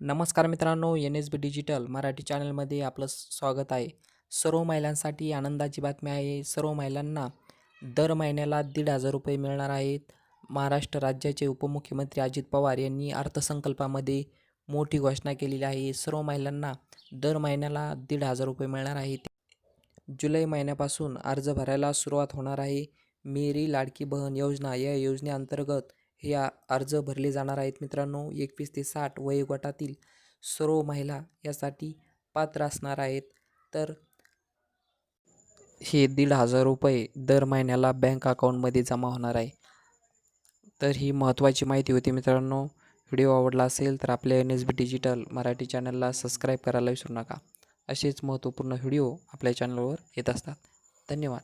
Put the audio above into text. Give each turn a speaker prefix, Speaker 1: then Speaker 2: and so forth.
Speaker 1: नमस्कार मित्रांनो N S B digital Marathi चॅनलमध्ये आपलं स्वागत आहे. सर्व महिलांसाठी आनंदाची बातमी आहे. सर्व महिलांना दर महिन्याला दीड हजार रुपये मिळणार आहेत. महाराष्ट्र राज्याचे उपमुख्यमंत्री अजित पवार यांनी अर्थसंकल्पामध्ये मोठी घोषणा केलेली आहे. सर्व महिलांना दर महिन्याला दीड हजार रुपये मिळणार आहेत. जुलै महिन्यापासून अर्ज भरायला सुरुवात होणार आहे. मेरी लाडकी बहन योजना या योजनेअंतर्गत हे अर्ज भरले जाणार आहेत. मित्रांनो एकवीस ते साठ वयोगटातील सर्व महिला यासाठी पात्र असणार आहेत. तर हे दीड हजार रुपये दर महिन्याला बँक अकाउंटमध्ये जमा होणार आहे. तर ही महत्त्वाची माहिती होती मित्रांनो. व्हिडिओ आवडला असेल तर आपल्या N S B digital Marathi चॅनलला सबस्क्राईब करायला विसरू नका. असेच महत्त्वपूर्ण व्हिडिओ आपल्या चॅनलवर येत असतात. धन्यवाद.